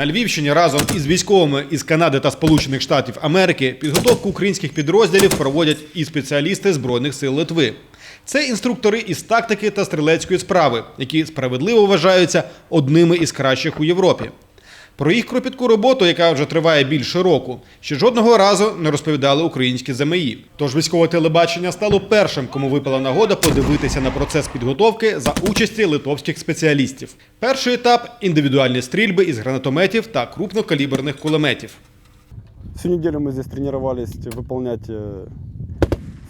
На Львівщині разом із військовими із Канади та Сполучених Штатів Америки підготовку українських підрозділів проводять і спеціалісти Збройних сил Литви. Це інструктори із тактики та стрілецької справи, які справедливо вважаються одними із кращих у Європі. Про їх кропітку роботу, яка вже триває більше року, ще жодного разу не розповідали українські ЗМІ. Тож військове телебачення стало першим, кому випала нагода подивитися на процес підготовки за участі литовських спеціалістів. Перший етап індивідуальні стрільби із гранатометів та крупнокаліберних кулеметів. Всю неделю мы здесь тренировались выполнять э,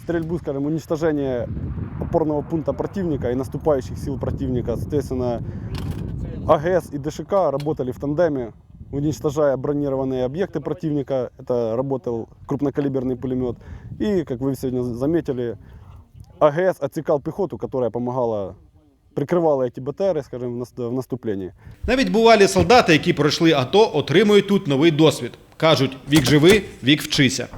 стрельбу, скажем, уничтожение опорного пункта противника и наступающих сил противника. Соответственно, АГС и ДШК работали в тандеме, уничтожая бронированные объекты противника. Это работал крупнокалиберный пулемет. И, как вы сегодня заметили, АГС отсекал пехоту, которая помогала, прикрывала эти БТРы, скажем, в нас- в наступлении. Навіть бувалі солдати, які пройшли АТО, отримують тут новий досвід. кажуть: вік живи, вік вчися.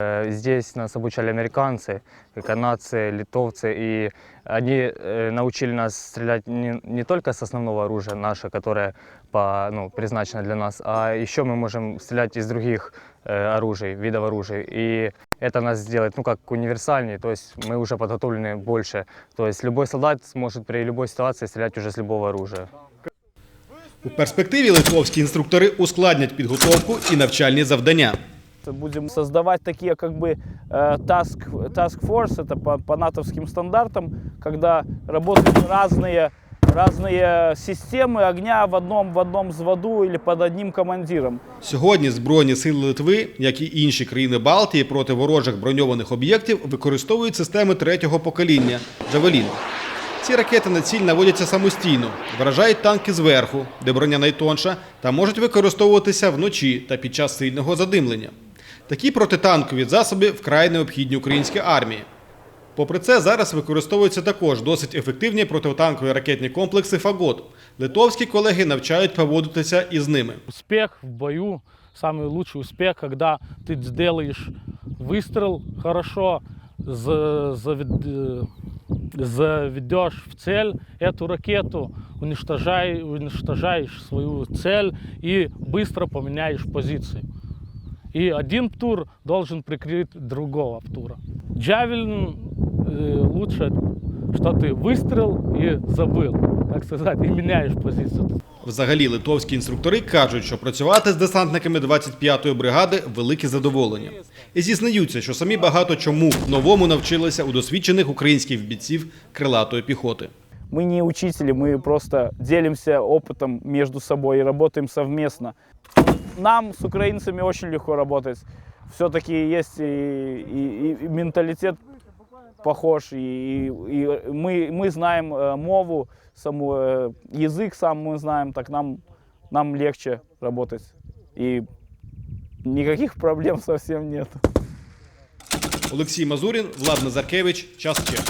Э, Здесь нас обучали американцы, канадцы, литовцы, и они э, научили нас стрелять не, не только с основного оружия наше, которое по, ну, предназначено для нас, а еще мы можем стрелять из других э, оружий, видов оружия. И это нас сделает, ну, как универсальнее, то есть мы уже подготовлены больше. То есть любой солдат сможет при любой ситуации стрелять уже с любого оружия. У перспективі литовські інструктори ускладнять підготовку і навчальні завдання. Будем создавать такие как бы э, task, task force, это по, по натовским стандартам, когда работают разные, разные системы огня в одном, в одном взводу или под одним командиром. Сьогодні Збройні сили Литви, як і інші країни Балтії, проти ворожих броньованих об'єктів використовують системи третього покоління Джавелін. Ці ракети на ціль наводяться самостійно, вражають танки зверху, де броня найтонша, та можуть використовуватися вночі та під час сильного задимлення. Такі протитанкові засоби вкрай необхідні українській армії. Попри це, зараз використовуються також досить ефективні протитанкові ракетні комплекси Фагот. Литовські колеги навчають поводитися із ними. Успех в бою, самый лучший успех, когда ты сделаешь выстрел хорошо, за- завед- э, заведешь в цель эту ракету, уничтожай, уничтожаешь свою цель и быстро поменяешь позицию. И один птур должен прикрыть другого птура. Джавелин э, лучше, что ты выстрел и забыл, так сказать, и меняешь позицию. Взагалі, литовські інструктори кажуть, що працювати з десантниками 25-ї бригади велике задоволення. І зізнаються, що самі багато чому новому навчилися у досвідчених українських бійців крилатої піхоти. Мы не учители, мы просто делимся опытом между собой и работаем совместно. Нам с украинцами очень легко работать. Все-таки есть и, и- и менталитет похож, и, и мы, мы знаем э, мову, саму, э, язык сам мы знаем, так нам, нам легче работать. И никаких проблем совсем нет. Олексій Мазурін, Влад Назаркевич, час Чех.